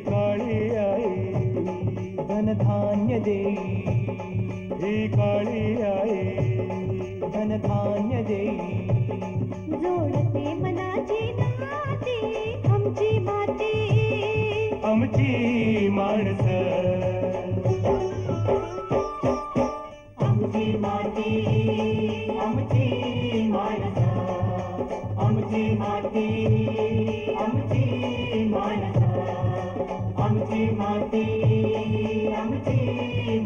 काळी आई धन धान्य देई ही काळी आमची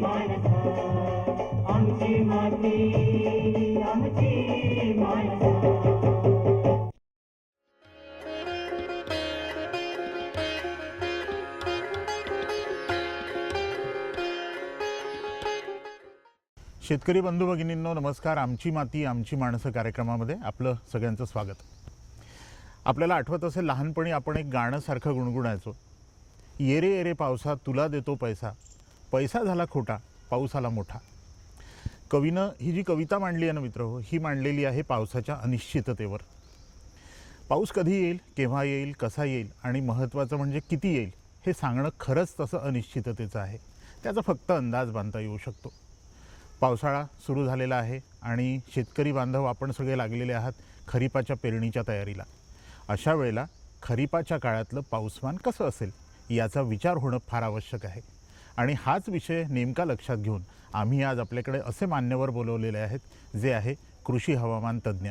आमची माती आमची शेतकरी बंधू भगिनींनो नमस्कार. आमची माती आमची माणसं कार्यक्रमामध्ये आपलं सगळ्यांचं स्वागत. आपल्याला आठवत असेल लहानपणी आपण एक गाणं सारखं गुणगुणायचो. येरे येरे पावसा तुला देतो पैसा. पैसा झाला खोटा पाऊस आला मोठा. कवीनं ही जी कविता मांडली आहे ना मित्र ही मांडलेली आहे पावसाच्या अनिश्चिततेवर. पाऊस कधी येईल केव्हा येईल कसा येईल आणि महत्त्वाचं म्हणजे किती येईल हे सांगणं खरंच तसं अनिश्चिततेचं आहे. त्याचा फक्त अंदाज बांधता येऊ शकतो. पावसाळा सुरू झालेला आहे आणि शेतकरी बांधव आपण सगळे लागलेले आहात खरीपाच्या पेरणीच्या तयारीला. अशा वेळेला खरीपाच्या काळातलं पाऊसमान कसं असेल याचा विचार होणं फार आवश्यक आहे. आणि हाच विषय नेमका लक्षात घेऊन आम्ही आज आपल्याकडे असे मान्यवर बोलवलेले आहेत जे आहे कृषी हवामान तज्ज्ञ.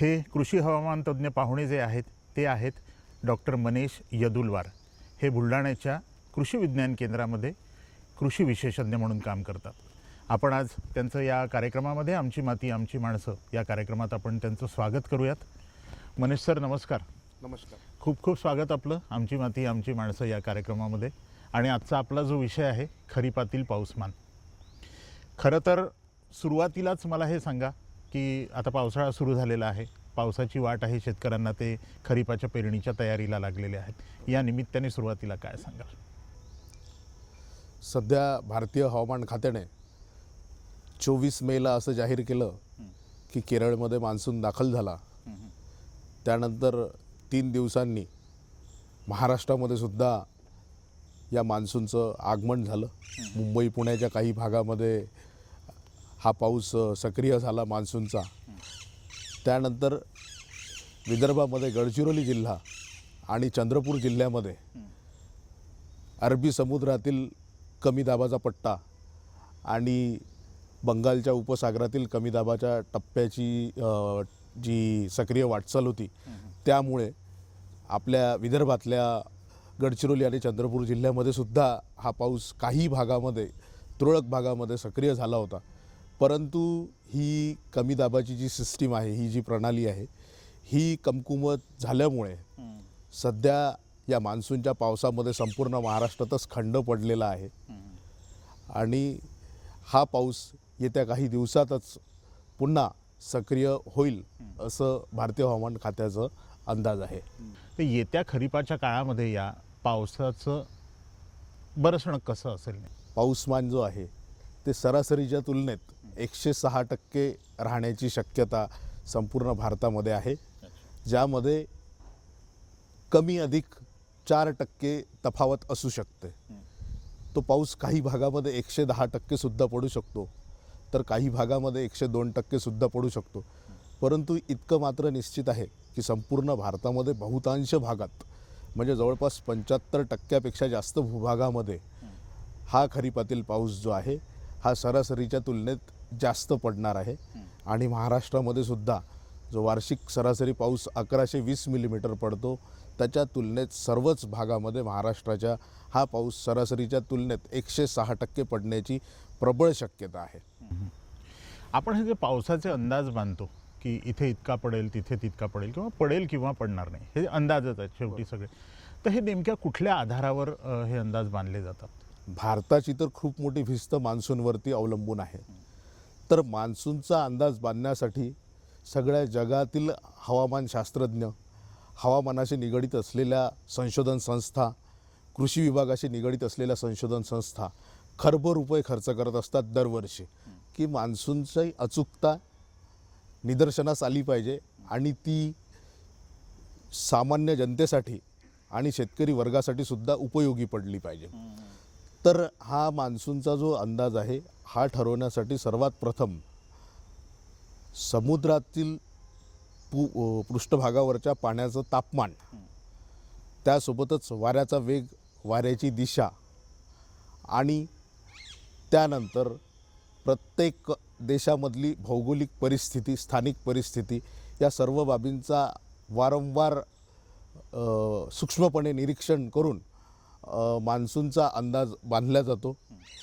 हे कृषी हवामान तज्ज्ञ पाहुणे जे आहेत ते आहेत डॉक्टर मनेश यदुलवार. हे बुलढाण्याच्या कृषी विज्ञान केंद्रामध्ये कृषी विशेषज्ञ म्हणून काम करतात. आपण आज त्यांचं या कार्यक्रमामध्ये आमची माती आमची माणसं या कार्यक्रमात आपण त्यांचं स्वागत करूयात. मनीष सर नमस्कार. नमस्कार. खूप खूप स्वागत आपलं आमची माती आमची माणसं या कार्यक्रमामध्ये. आणि आजचा आपला जो विषय आहे खरीपातील पाऊसमान. खरं तर सुरुवातीलाच मला हे सांगा की आता पावसाळा सुरू झालेला आहे. पावसाची वाट आहे शेतकऱ्यांना ते खरीपाच्या पेरणीच्या तयारीला लागलेले आहेत. या निमित्ताने सुरुवातीला काय सांगाल? सध्या भारतीय हवामान खात्याने चोवीस मेला असं जाहीर केलं की केरळमध्ये मान्सून दाखल झाला. त्यानंतर तीन दिवसांनी महाराष्ट्रामध्ये सुद्धा या मान्सूनचं आगमन झालं. मुंबई पुण्याच्या काही भागामध्ये हा पाऊस सक्रिय झाला मान्सूनचा. त्यानंतर विदर्भामध्ये गडचिरोली जिल्हा आणि चंद्रपूर जिल्ह्यामध्ये अरबी समुद्रातील कमी दाबाचा पट्टा आणि बंगालच्या उपसागरातील कमी दाबाच्या टप्प्याची जी सक्रिय वाटचाल होती त्यामुळे आपल्या विदर्भातल्या गडचिरोली आणि चंद्रपूर जिल्ह्यामध्ये सुद्धा हा पाऊस काही भागामध्ये तुरळक भागामध्ये सक्रिय झाला होता. परंतु ही कमी दाबाची जी सिस्टीम आहे ही जी प्रणाली आहे ही कमकुमत झाल्यामुळे सध्या या मान्सूनच्या पावसामध्ये संपूर्ण महाराष्ट्रातच खंड पडलेला आहे. आणि हा पाऊस येत्या काही दिवसातच पुन्हा सक्रिय होईल असं भारतीय हवामान खात्याचं अंदाज आहे. तर येत्या खरीपाच्या काळामध्ये या पावसाचं बरसणं कसं असेल पाऊसमान जो आहे ते सरासरीच्या तुलनेत एकशे सहा टक्के राहण्याची शक्यता संपूर्ण भारतामध्ये आहे. ज्यामध्ये कमी अधिक चार टक्के तफावत असू शकते. तो पाऊस काही भागामध्ये एकशे दहा टक्केसुद्धा पडू शकतो तर काही भागामध्ये एकशे दोन टक्केसुद्धा पडू शकतो. परंतु इतकं मात्र निश्चित आहे की संपूर्ण भारतामध्ये बहुतांश भागात म्हणजे जवळपास पंच्याहत्तर टक्क्यापेक्षा जास्त भूभागामध्ये हा खरीपातील पाऊस जो आहे हा सरासरीच्या तुलनेत जास्त पडणार आहे. आणि महाराष्ट्रामध्ये सुद्धा जो वार्षिक सरासरी पाऊस अकराशे वीस मिलीमीटर पडतो त्याच्या तुलनेत सर्वच भागामध्ये महाराष्ट्राच्या हा पाऊस सरासरीच्या तुलनेत एकशे सहा टक्के पडण्याची प्रबळ शक्यता आहे. आपण हे जे पावसाचे अंदाज बांधतो की इथे इतका पडेल तिथे तितका पडेल किंवा पडेल किंवा पडणार नाही. हे अंदाजच आहेत शेवटी सगळे. तर हे नेमक्या कुठल्या आधारावर हे अंदाज बांधले जातात? भारताची तर खूप मोठी भिस्त मान्सूनवरती अवलंबून आहे. तर मान्सूनचा अंदाज बांधण्यासाठी सगळ्या जगातील हवामानशास्त्रज्ञ हवामानाशी निगडीत असलेल्या संशोधन संस्था कृषी विभागाशी निगडीत असलेल्या संशोधन संस्था खरबो रुपये खर्च करत असतात दरवर्षी. की मान्सूनची अचूकता निदर्शनास आली पाहिजे आणि ती सामान्य जनतेसाठी आणि शेतकरी वर्गासाठी सुद्धा उपयोगी पडली पाहिजे. तर हा मान्सूनचा जो अंदाज आहे हा ठरवण्यासाठी सर्वात प्रथम समुद्रातील पु पृष्ठभागावरच्या पाण्याचं तापमान त्यासोबतच वाऱ्याचा वेग वाऱ्याची दिशा आणि त्यानंतर प्रत्येक देशामधली भौगोलिक परिस्थिती स्थानिक परिस्थिती या सर्व बाबींचा वारंवार सूक्ष्मपणे निरीक्षण करून मान्सूनचा अंदाज बांधला जातो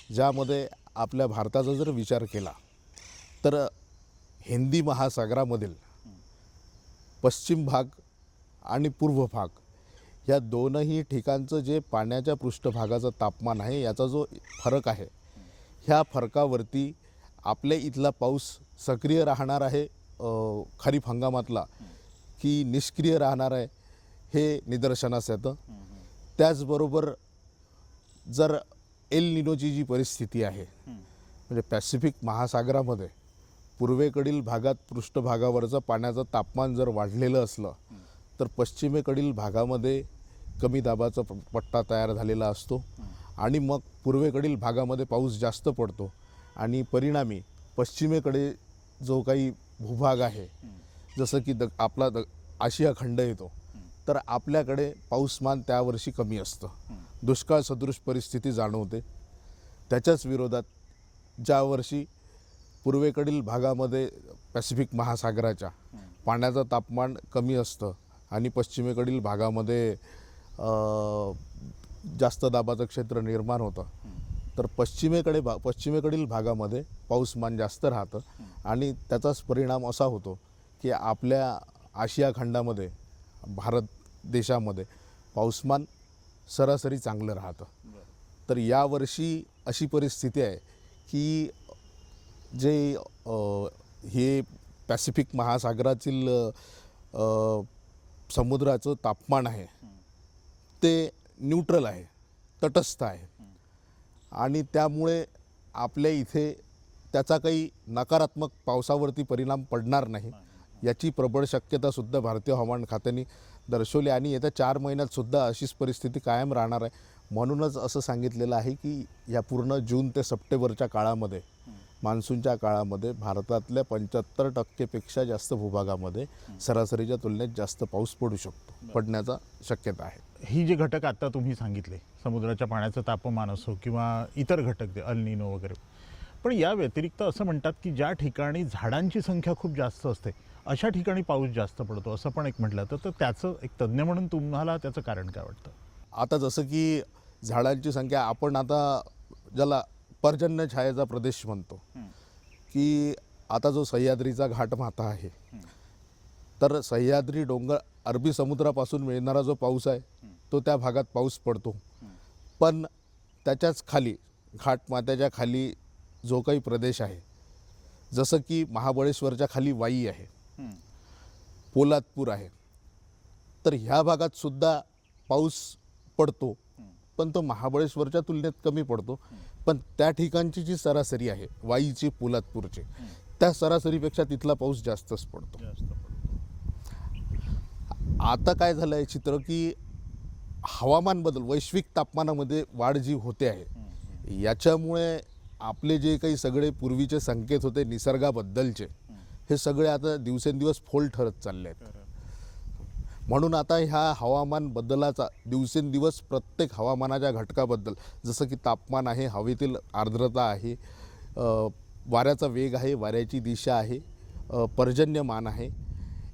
ज्यामध्ये आपल्या भारताचा जर विचार केला तर हिंदी महासागरामधील पश्चिम भाग आणि पूर्व भाग या दोनही ठिकाणचं जे पाण्याच्या पृष्ठभागाचं तापमान आहे याचा जो फरक आहे ह्या फरकावरती आपल्या इथला पाऊस सक्रिय राहणार आहे खरीप हंगामातला की निष्क्रिय राहणार आहे हे निदर्शनास येतं. त्याचबरोबर जर एल निनोची जी परिस्थिती आहे म्हणजे पॅसिफिक महासागरामध्ये पूर्वेकडील भागात पृष्ठभागावरचं पाण्याचं तापमान जर वाढलेलं असलं तर पश्चिमेकडील भागामध्ये कमी दाबाचा प- पट्टा तयार झालेला असतो. आणि मग पूर्वेकडील भागामध्ये पाऊस जास्त पडतो. आणि परिणामी पश्चिमेकडे जो काही भूभाग आहे जसं की द आपला द आशिया खंड येतो तर आपल्याकडे पाऊसमान त्यावर्षी कमी असतं. दुष्काळ सदृश परिस्थिती जाणवते. त्याच्याच विरोधात ज्या वर्षी पूर्वेकडील भागामध्ये पॅसिफिक महासागराच्या पाण्याचं तापमान कमी असतं आणि पश्चिमेकडील भागामध्ये जास्त दाबाचं क्षेत्र निर्माण होतं तर पश्चिमेकडे भा पश्चिमेकडील भागामध्ये पाऊसमान जास्त राहतं. आणि त्याचाच परिणाम असा होतो की आपल्या आशिया खंडामध्ये भारत देशामध्ये पाऊसमान सरासरी चांगलं राहतं. तर यावर्षी अशी परिस्थिती आहे की जे हे पॅसिफिक महासागरातील समुद्राचं तापमान आहे ते न्यूट्रल आहे तटस्थ आहे. आणि त्यामुळे आपल्या इथे त्याचा काही नकारात्मक पावसावरती परिणाम पडणार नाही. याची प्रबळ शक्यतासुद्धा भारतीय हवामान खात्याने दर्शवली आणि येत्या चार महिन्यातसुद्धा अशीच परिस्थिती कायम राहणार आहे. म्हणूनच असं सांगितलेलं आहे की या पूर्ण जून ते सप्टेंबरच्या काळामध्ये मान्सूनच्या काळामध्ये भारतातल्या पंच्याहत्तर टक्केपेक्षा जास्त भूभागामध्ये सरासरीच्या तुलनेत जास्त पाऊस पडू शकतो पडण्याचा शक्यता आहे. ही जे घटक आता तुम्ही सांगितले समुद्राच्या पाण्याचं तापमान असो किंवा इतर घटक अल्निनो वगैरे. पण या व्यतिरिक्त असं म्हणतात की ज्या ठिकाणी झाडांची संख्या खूप जास्त असते अशा ठिकाणी पाऊस जास्त पडतो असं पण एक म्हटलं तर तर त्याचं एक तज्ज्ञ म्हणून तुम्हाला त्याचं कारण काय वाटतं? आता जसं की झाडांची संख्या आपण आता ज्याला पर्जन्य छायेचा प्रदेश म्हणतो. की आता जो सह्याद्रीचा घाटमाथा आहे तर सह्याद्री डोंगर अरबी समुद्रापासून मिळणारा जो पाऊस आहे तो त्या भागात पाऊस पडतो. पण त्याच्याच खाली घाटमाथ्याच्या खाली जो काही प्रदेश आहे जसं की महाबळेश्वरच्या खाली वाई आहे पोलादपूर आहे तर ह्या भागात सुद्धा पाऊस पडतो. पण तो महाबळेश्वरच्या तुलनेत कमी पडतो. पण त्या ठिकाणची जी सरासरी आहे वाईची पोलादपूरची त्या सरासरीपेक्षा तिथला पाऊस जास्तच पडतो. आता काय झालं आहे चित्र की हवामान बदल वैश्विक तापमानामध्ये वाढ जी होते आहे याच्यामुळे आपले जे काही सगळे पूर्वीचे संकेत होते निसर्गाबद्दलचे हे सगळे आता दिवसेंदिवस फोल ठरत चालले आहेत म्हणून आता ह्या हवामान बदलाचा दिवसेंदिवस प्रत्येक हवामानाच्या घटकाबद्दल जसं की तापमान आहे हवेतील आर्द्रता आहे वाऱ्याचा वेग आहे वाऱ्याची दिशा आहे पर्जन्यमान आहे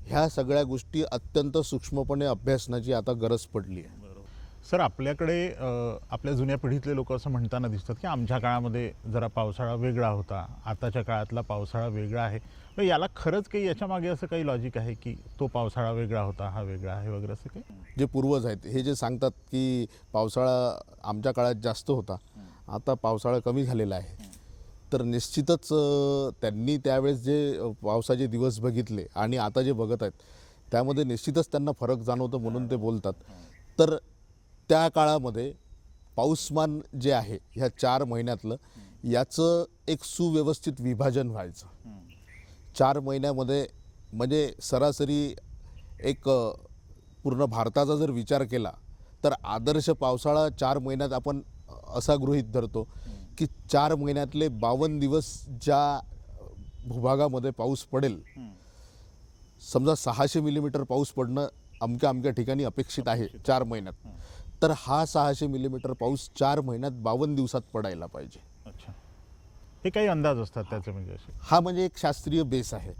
ह्या सगळ्या गोष्टी अत्यंत सूक्ष्मपणे अभ्यासण्याची आता गरज पडली आहे. सर आपल्याकडे आपल्या जुन्या पिढीतले लोक असं म्हणताना दिसतात की आमच्या काळामध्ये जरा पावसाळा वेगळा होता आताच्या काळातला पावसाळा वेगळा आहे. मग याला खरंच काही याच्या मागे असं काही लॉजिक आहे की तो पावसाळा वेगळा होता हा वेगळा आहे वगैरे असं काही? जे पूर्वज आहेत हे जे सांगतात की पावसाळा आमच्या काळात जास्त होता आता पावसाळा कमी झालेला आहे. तर निश्चितच त्यांनी त्यावेळेस जे पावसाचे दिवस बघितले आणि आता जे बघत आहेत त्यामध्ये निश्चितच त्यांना फरक जाणवतो म्हणून ते बोलतात. तर त्या काळामध्ये पाऊसमान जे आहे ह्या चार महिन्यातलं याचं एक सुव्यवस्थित विभाजन व्हायचं. चार महिन्यामध्ये म्हणजे सरासरी एक पूर्ण भारताचा जर विचार केला तर आदर्श पावसाळा चार महिन्यात आपण असा गृहीत धरतो की चार महिन्यातले बावन्न दिवस ज्या भूभागामध्ये पाऊस पडेल समजा सहाशे मिलीमीटर पाऊस पडणं अमक्या अमक्या ठिकाणी अपेक्षित आहे चार महिन्यात. तर हा सहाशे मिलीमीटर पाऊस चार महिन्यात बावन्न दिवसात पडायला पाहिजे. अच्छा. हे काही अंदाज असतात त्याचे म्हणजे असे? हा म्हणजे एक शास्त्रीय बेस आहे.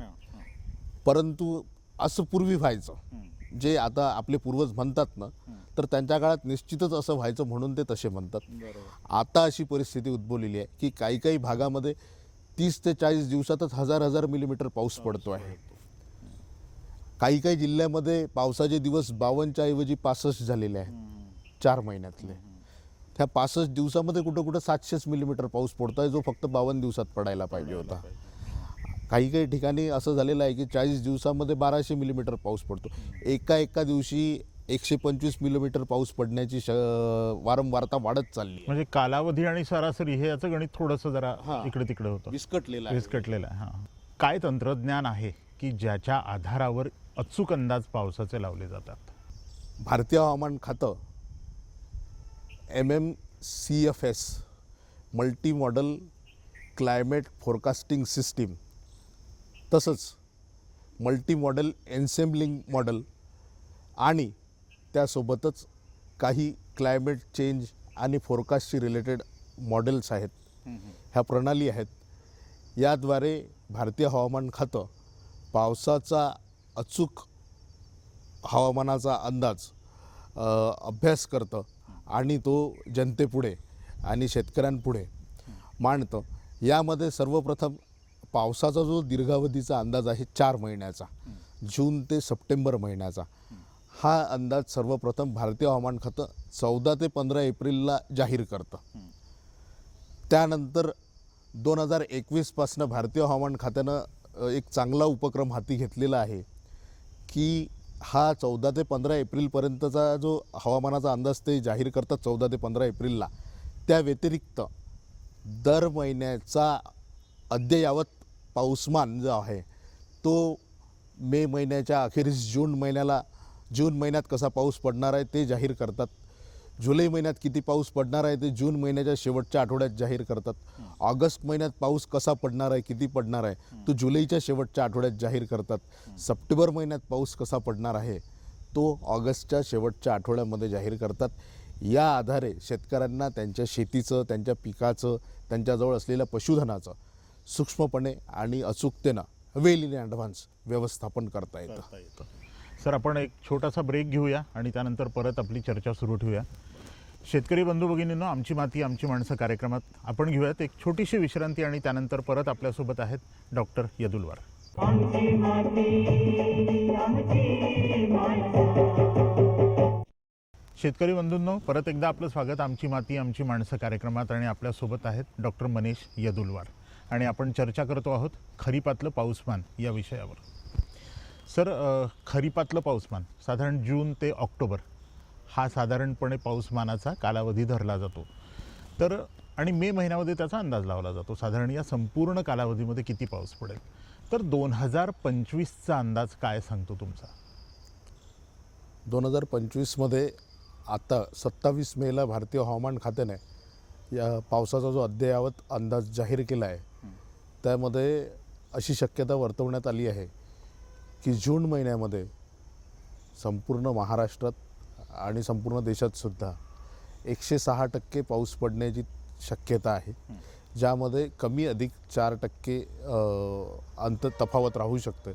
परंतु असं पूर्वी व्हायचं. जे आता आपले पूर्वज म्हणतात ना तर त्यांच्या काळात निश्चितच असं व्हायचं म्हणून ते तसे म्हणतात. आता अशी परिस्थिती उद्भवलेली आहे की काही काही भागामध्ये तीस ते चाळीस दिवसातच हजार हजार मिलीमीटर पाऊस पडतो आहे. काही काही जिल्ह्यामध्ये पावसाचे दिवस बावनच्या ऐवजी पासष्ट झालेले आहेत. चार महिन्यातले. त्या पासष्ट दिवसामध्ये कुठं कुठं सातशेच मिलीमीटर पाऊस पडतो आहे जो फक्त बावन्न दिवसात पडायला पाहिजे होता. काही काही ठिकाणी असं झालेलं आहे की चाळीस दिवसामध्ये बाराशे मिलीमीटर पाऊस पडतो. एका एका दिवशी एकशे पंचवीस मिलीमीटर पाऊस पडण्याची श वारंवारता वाढत चालली म्हणजे कालावधी आणि सरासरी हे याचं गणित थोडंसं जरा हां. इकडे तिकडे होतं. विस्कटलेला आहे. विस्कटलेलं आहे हां. काय तंत्रज्ञान आहे की ज्याच्या आधारावर अचूक अंदाज पावसाचे लावले जातात? भारतीय हवामान खातं M M C F S multi model climate forecasting system तसंच मल्टी मॉडल एन्सेम्बलिंग मॉडेल आणि त्यासोबतच काही क्लायमेट चेंज आणि फोरकास्टशी रिलेटेड मॉडेल्स आहेत. ह्या प्रणाली आहेत. याद्वारे भारतीय हवामान खातं पावसाचा अचूक हवामानाचा अंदाज अभ्यास करतं. आणि तो जनतेपुढे आणि शेतकऱ्यांपुढे मांडतं. यामध्ये सर्वप्रथम पावसाचा जो दीर्घावधीचा अंदाज आहे चार महिन्याचा जून ते सप्टेंबर महिन्याचा. हा अंदाज सर्वप्रथम भारतीय हवामान खातं चौदा ते पंधरा एप्रिलला जाहीर करतं. त्यानंतर दोन हजार एकवीसपासनं भारतीय हवामान खात्यानं एक चांगला उपक्रम हाती घेतलेला आहे की हा चौदा ते पंधरा एप्रिलपर्यंतचा जो हवामानाचा अंदाज ते जाहीर करतात चौदा ते पंधरा एप्रिलला त्या व्यतिरिक्त दर महिन्याचा अद्ययावत पाऊसमान जो आहे तो मे महिन्याच्या अखेरीस जून महिन्याला जून महिन्यात कसा पाऊस पडणार आहे ते जाहीर करतात. जुलै महिन्यात किती पाऊस पडणार आहे ते जून महिन्याच्या शेवटच्या आठवड्यात जाहीर करतात. ऑगस्ट महिन्यात पाऊस कसा पडणार आहे किती पडणार आहे तो जुलैच्या शेवटच्या आठवड्यात जाहीर करतात. सप्टेंबर महिन्यात पाऊस कसा पडणार आहे तो ऑगस्टच्या शेवटच्या आठवड्यामध्ये जाहीर करतात. या आधारे शेतकऱ्यांना त्यांच्या शेतीचं त्यांच्या पिकाचं त्यांच्याजवळ असलेल्या पशुधनाचं सूक्ष्मपणे आणि अचूकतेनं वेल इन ॲडव्हान्स व्यवस्थापन करता येतं. सर आपण एक छोटासा ब्रेक घेऊया आणि त्यानंतर परत आपली चर्चा सुरू ठेवूया. शेतकरी बंधू भगिनींनो आमची माती आमची माणसं कार्यक्रमात आपण घेऊयात. एक छोटीशी विश्रांती आणि त्यानंतर परत आपल्यासोबत आहेत डॉक्टर यदुलवार. शेतकरी बंधूंनो परत एकदा आपलं स्वागत. आमची माती आमची माणसं कार्यक्रमात आणि आपल्यासोबत आहेत डॉक्टर मनीष यदुलवार. आणि आपण चर्चा करतो आहोत खरीपातलं पाऊसमान या विषयावर. सर खरीपातलं पाऊसमान साधारण जून ते ऑक्टोबर हा साधारणपणे पाऊसमानाचा कालावधी धरला जातो. तर आणि मे महिन्यामध्ये त्याचा अंदाज लावला जातो. साधारण या संपूर्ण कालावधीमध्ये किती पाऊस पडेल? तर दोन हजार पंचवीसचा अंदाज काय सांगतो तुमचा? दोन हजार पंचवीसमध्ये आता सत्तावीस मेला भारतीय हवामान खात्याने या पावसाचा जो अद्ययावत अंदाज जाहीर केला आहे त्यामध्ये अशी शक्यता वर्तवण्यात आली आहे की जून महिन्यामध्ये संपूर्ण महाराष्ट्रात आणि संपूर्ण देशात सुद्धा एकशे सहा टक्के पाऊस पडण्याची शक्यता आहे. ज्यामध्ये कमी अधिक चार टक्के अंत तफावत राहू शकते.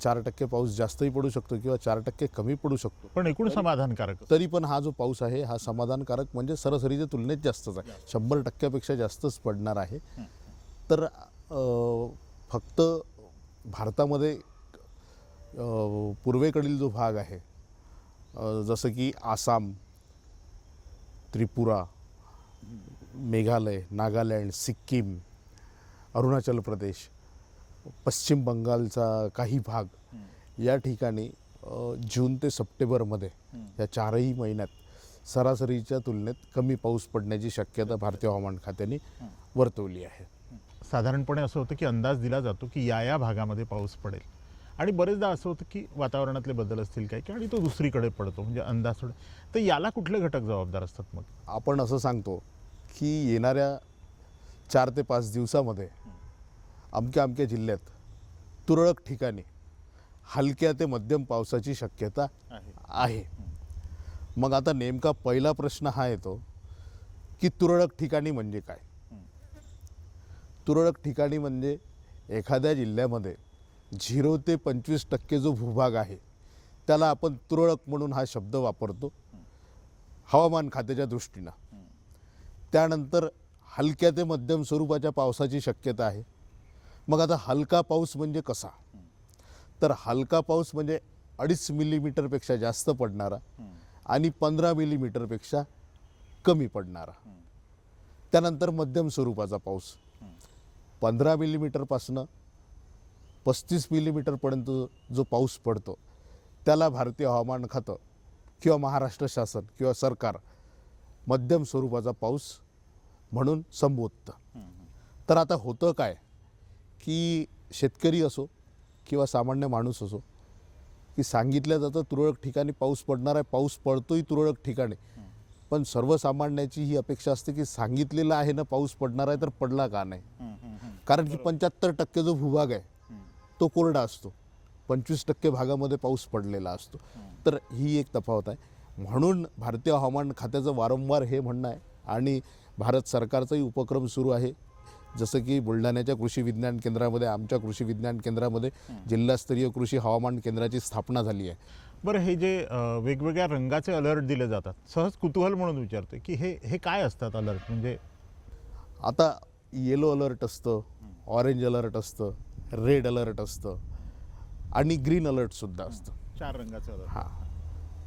चार टक्के पाऊस जास्तही पडू शकतो किंवा चार टक्के कमी पडू शकतो. पण एकूण समाधानकारक. तरी पण हा जो पाऊस आहे हा समाधानकारक म्हणजे सरासरीच्या तुलनेत जास्तच आहे. शंभर टक्क्यापेक्षा जास्तच पडणार आहे. तर फक्त भारतामध्ये पूर्वेकडील जो भाग आहे जसं की आसाम त्रिपुरा मेघालय नागालँड सिक्कीम अरुणाचल प्रदेश पश्चिम बंगालचा काही भाग या ठिकाणी जून ते सप्टेंबरमध्ये या चारही महिन्यात सरासरीच्या तुलनेत कमी पाऊस पडण्याची शक्यता भारतीय हवामान खात्याने वर्तवली आहे. साधारणपणे असं होतं की अंदाज दिला जातो की या या भागामध्ये पाऊस पडेल. आणि बरेचदा असं होतं की वातावरणातले बदल असतील काय की आणि तो दुसरीकडे पडतो म्हणजे अंदाज तर याला कुठले घटक जबाबदार असतात मग? आपण असं सांगतो की येणाऱ्या चार ते पाच दिवसामध्ये अमक्या अमक्या जिल्ह्यात तुरळक ठिकाणी हलक्या ते मध्यम पावसाची शक्यता आहे. मग आता नेमका पहिला प्रश्न हा येतो की तुरळक ठिकाणी म्हणजे काय? तुरळक ठिकाणी म्हणजे एखाद्या जिल्ह्यामध्ये झिरो ते पंचवीस टक्के जो भूभाग आहे त्याला आपण तुरळक म्हणून हा शब्द वापरतो हवामान खात्याच्या दृष्टीनं. त्यानंतर हलक्या ते मध्यम स्वरूपाच्या पावसाची शक्यता आहे. मग आता हलका पाऊस म्हणजे कसा? तर हलका पाऊस म्हणजे अडीच मिलीमीटरपेक्षा जास्त पडणारा आणि पंधरा मिलीमीटरपेक्षा कमी पडणारा. त्यानंतर मध्यम स्वरूपाचा पाऊस. पंधरा मिलीमीटरपासनं पस्तीस मिलीमीटरपर्यंत जो पाऊस पडतो त्याला भारतीय हवामान खातं किंवा महाराष्ट्र शासन किंवा सरकार मध्यम स्वरूपाचा पाऊस म्हणून संबोधतं. तर आता होतं काय की शेतकरी असो किंवा सामान्य माणूस असो की सांगितलं जातं तुरळक ठिकाणी पाऊस पडणार आहे पाऊस पडतोही तुरळक ठिकाणी. पण सर्वसामान्याची ही अपेक्षा असते की सांगितलेलं आहे ना पाऊस पडणार आहे तर पडला का नाही? कारण की पंच्याहत्तर टक्के जो भूभाग आहे तो कोरडा असतो. पंचवीस टक्के भागामध्ये पाऊस पडलेला असतो. तर ही एक तफावत आहे. म्हणून भारतीय हवामान खात्याचं वारंवार हे म्हणणं आहे आणि भारत सरकारचाही उपक्रम सुरू आहे. जसं की बुलढाण्याच्या कृषी विज्ञान केंद्रामध्ये आमच्या कृषी विज्ञान केंद्रामध्ये जिल्हास्तरीय कृषी हवामान केंद्राची स्थापना झाली आहे. बरं हे जे वेगवेगळ्या रंगाचे अलर्ट दिले जातात सहज कुतूहल म्हणून विचारते की हे हे काय असतात अलर्ट? म्हणजे आता येलो अलर्ट असतं ऑरेंज अलर्ट असतं रेड अलर्ट असतं आणि ग्रीन अलर्टसुद्धा असतं. चार रंगाचे अलर्ट. हां.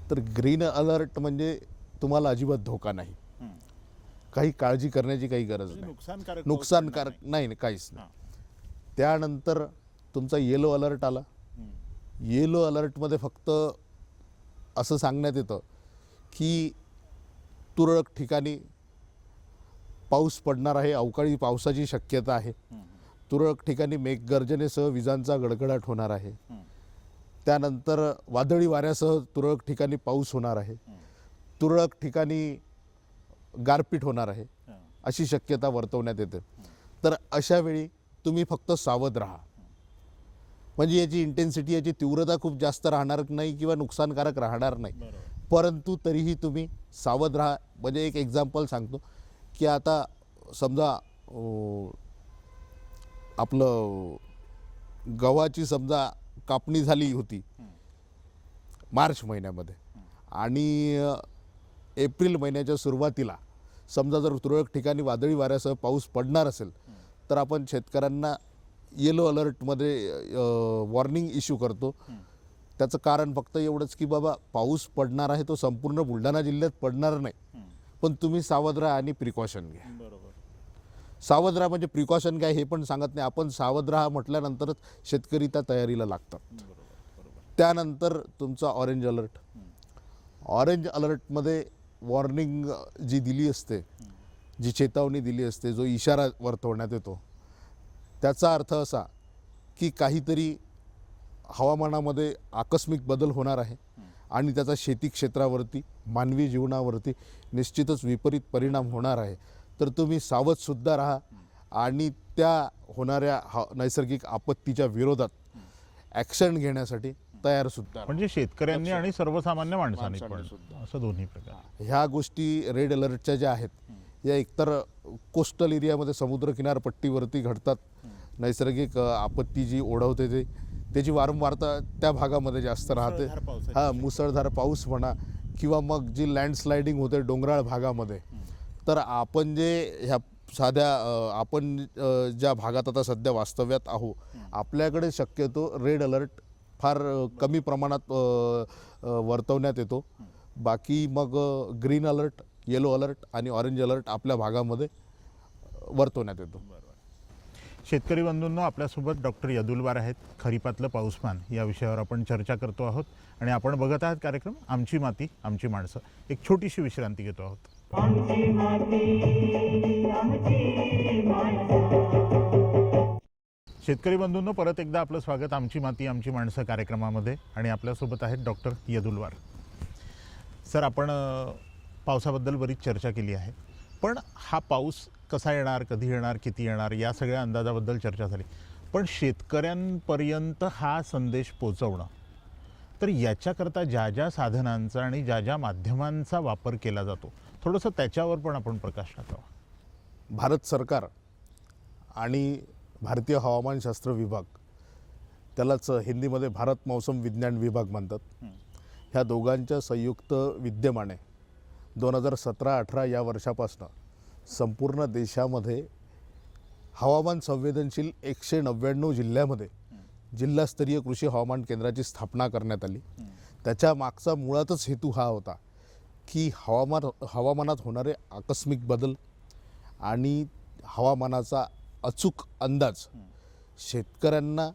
तर ग्रीन अलर्ट म्हणजे तुम्हाला अजिबात धोका नाही. काही काळजी करण्याची काही गरज नाही. नुकसानकारक नुकसानकारक नाही. नाही, काहीच नाही. त्यानंतर तुमचा येलो अलर्ट आला. येलो अलर्टमध्ये फक्त असं सांगण्यात येतं की तुरळक ठिकाणी पाऊस पडणार आहे अवकाळी पावसाची शक्यता आहे. तुरळक ठिकाणी मेघगर्जनेसह विजांचा गडगडाट होणार आहे. त्यानंतर वादळी वाऱ्यासह तुरळक ठिकाणी पाऊस होणार आहे. तुरळक ठिकाणी गारपीट होणार आहे. अशी शक्यता वर्तवण्यात येते. तर अशा वेळी तुम्ही फक्त सावध राहा. म्हणजे याची इंटेन्सिटी याची तीव्रता खूप जास्त राहणार नाही किंवा नुकसानकारक राहणार नाही. परंतु तरीही तुम्ही सावध राहा. म्हणजे एक एक्झाम्पल सांगतो की आता समजा आपलं गव्हाची समजा कापणी झाली होती मार्च महिन्यामध्ये. आणि एप्रिल महिन्याच्या सुरुवातीला समजा जर तुरळक ठिकाणी वादळी वाऱ्यासह पाऊस पडणार असेल तर आपण शेतकऱ्यांना येलो अलर्टमध्ये वॉर्निंग इश्यू करतो. त्याचं कारण फक्त एवढंच की बाबा पाऊस पडणार आहे तो संपूर्ण बुलढाणा जिल्ह्यात पडणार नाही. पण तुम्ही सावध राहा आणि प्रिकॉशन घ्या. सावध राहा म्हणजे प्रिकॉशन काय हे पण सांगत नाही. आपण सावध राहा म्हटल्यानंतरच शेतकरी त्या तयारीला लागतात. त्यानंतर तुमचा ऑरेंज अलर्ट ऑरेंज अलर्टमध्ये वॉर्निंग जी दिली असते जी चेतावणी दिली असते जो इशारा वर्तवण्यात येतो त्याचा अर्थ असा की काहीतरी हवामानामध्ये आकस्मिक बदल होणार आहे आणि त्याचा शेती क्षेत्रावरती मानवी जीवनावरती निश्चितच विपरीत परिणाम होणार आहे. तर तुम्ही सावधसुद्धा राहा. आणि त्या होणाऱ्या हा नैसर्गिक आपत्तीच्या विरोधात ॲक्शन घेण्यासाठी तयारसुद्धा राहा. म्हणजे शेतकऱ्यांनी आणि सर्वसामान्य माणसांनी पण असं दोन्ही प्रकार. ह्या गोष्टी रेड अलर्टच्या ज्या आहेत या एकतर कोस्टल एरियामध्ये समुद्र किनारपट्टीवरती घडतात. नैसर्गिक आपत्ती जी ओढवते ते त्याची वारंवारता त्या भागामध्ये जास्त राहते. हां मुसळधार पाऊस म्हणा किंवा मग जी लँडस्लायडिंग होते डोंगराळ भागामध्ये तर आपण जे ह्या साध्या आपण ज्या भागात आता सध्या वास्तव्यात आहो आपल्याकडे शक्यतो रेड अलर्ट फार कमी प्रमाणात वर्तवण्यात येतो. बाकी मग ग्रीन अलर्ट येलो अलर्ट आणि ऑरेंज अलर्ट आपल्या भागामध्ये वर्तवण्यात येतो. शेतकरी बंधूंनो आपल्यासोबत डॉक्टर यदुलवार आहेत खरीपातलं पाऊसमान या विषयावर आपण चर्चा करतो आहोत. आणि आपण बघत आहात कार्यक्रम आमची माती आमची माणसं. एक छोटीशी विश्रांती घेतो आहोत. आमची माती आमची शेतकरी बंधूंनो परत एकदा आपलं स्वागत. आमची माती आमची माणसं कार्यक्रमामध्ये. आणि आपल्यासोबत आहेत डॉक्टर यदुलवार. सर आपण पावसाबद्दल बरीच चर्चा केली आहे. पण हा पाऊस कसा येणार कधी येणार किती येणार या सगळ्या अंदाजाबद्दल चर्चा झाली. पण शेतकऱ्यांपर्यंत हा संदेश पोचवणं तर याच्याकरता ज्या ज्या साधनांचा आणि ज्या ज्या माध्यमांचा वापर केला जातो थोडंसं त्याच्यावर पण आपण प्रकाश टाकावा. भारत सरकार आणि भारतीय हवामानशास्त्र विभाग त्यालाच हिंदीमध्ये भारत मौसम विज्ञान विभाग म्हणतात. ह्या दोघांच्या संयुक्त विद्यमाने दोन हजार सतरा अठरा या वर्षापासनं संपूर्ण देशामध्ये हवामान संवेदनशील एकशे नव्याण्णव जिल्ह्यामध्ये जिल्हास्तरीय कृषी हवामान केंद्राची स्थापना करण्यात आली. त्याच्या मागचा मुळातच हेतू हा होता की हवामान हवामानात होणारे आकस्मिक बदल आणि हवामानाचा अचूक अंदाज शेतकऱ्यांना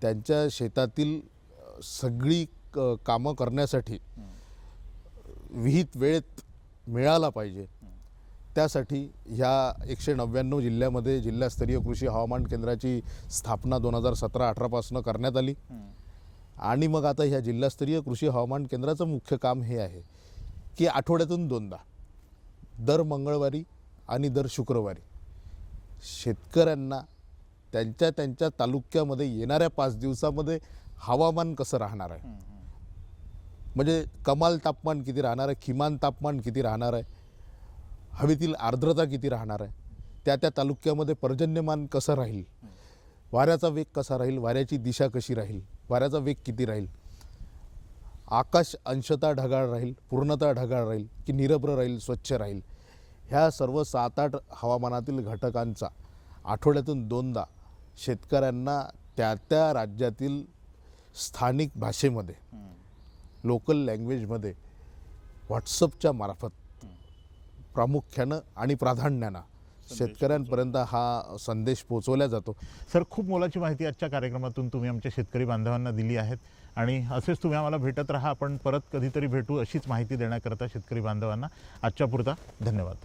त्यांच्या शेतातील सगळी क- कामं करण्यासाठी विहित वेळेत मिळाला पाहिजे. त्यासाठी ह्या एकशे नव्याण्णव जिल्ह्यामध्ये जिल्हास्तरीय कृषी हवामान केंद्राची स्थापना दोन हजार सतरा अठरापासून करण्यात आली. आणि मग आता ह्या जिल्हास्तरीय कृषी हवामान केंद्राचं मुख्य काम हे आहे. की आठवड्यातून दोनदा. दर मंगळवारी आणि दर शुक्रवारी. शेतकऱ्यांना त्यांच्या त्यांच्या तालुक्यामध्ये येणाऱ्या पाच दिवसामध्ये हवामान कसं राहणार आहे? म्हणजे कमाल तापमान किती राहणार आहे? किमान तापमान किती राहणार आहे? हवेतील आर्द्रता किती राहणार आहे? त्या त्या तालुक्यामध्ये पर्जन्यमान कसं राहील? वाऱ्याचा वेग कसा राहील? वाऱ्याची दिशा कशी राहील? वाऱ्याचा वेग किती राहील? आकाश अंशतः ढगाळ राहील पूर्णतः ढगाळ राहील की निरभ्र राहील स्वच्छ राहील. ह्या सर्व सात आठ हवामानातील घटकांचा आठवड्यातून दोनदा शेतकऱ्यांना त्या त्या राज्यातील स्थानिक भाषेमध्ये लोकल लँग्वेजमध्ये व्हॉट्सअपच्या मार्फत प्रामुख्यानं आणि प्राधान्यानं शेतकऱ्यांपर्यंत हा संदेश पोचवला जातो. सर खूप मोलाची माहिती आजच्या कार्यक्रमातून तुम्ही आमच्या शेतकरी बांधवांना दिली आहेत. आणि असेच तुम्ही आम्हाला भेटत राहा. आपण परत कधीतरी भेटू अशीच माहिती देण्याकरता शेतकरी बांधवांना. आजच्या पुरता धन्यवाद.